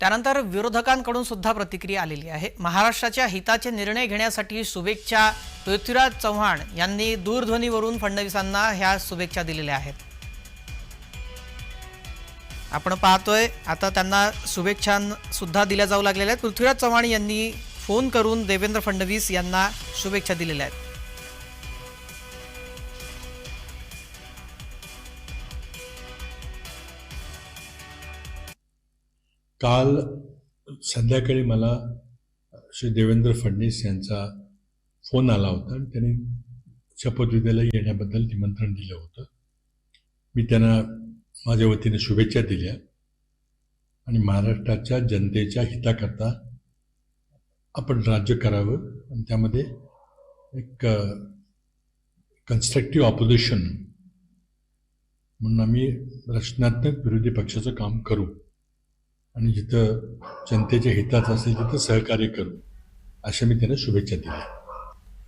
त्यानंतर विरोधकांकडून सुद्धा प्रतिक्रिया आलेली आहे. महाराष्ट्राच्या हिताचे निर्णय घेण्यासाठी शुभेच्छा. पृथ्वीराज चव्हाण यांनी दूरध्वनीवरून फडणवीसांना ह्या शुभेच्छा दिलेल्या आहेत. आपण पाहतोय आता त्यांना शुभेच्छासुद्धा दिल्या जाऊ लागलेल्या आहेत. पृथ्वीराज चव्हाण यांनी फोन करून देवेंद्र फडणवीस यांना शुभेच्छा दिलेल्या आहेत. काल संध्याकाळी मला श्री देवेंद्र फडणवीस यांचा फोन आला होता आणि त्यांनी शपथविधीला येण्याबद्दल निमंत्रण दिलं होतं. मी त्यांना माझ्या वतीने शुभेच्छा दिल्या आणि महाराष्ट्राच्या जनतेच्या हिताकरता आपण राज्य करावं आणि त्यामध्ये एक कन्स्ट्रक्टिव्ह ऑपोजिशन म्हणून आम्ही रचनात्मक विरोधी पक्षाचं काम करू. आणि जिथं जनतेच्या हिताचं असेल तिथं सहकार्य करू अशा मी त्यांना शुभेच्छा दिल्या.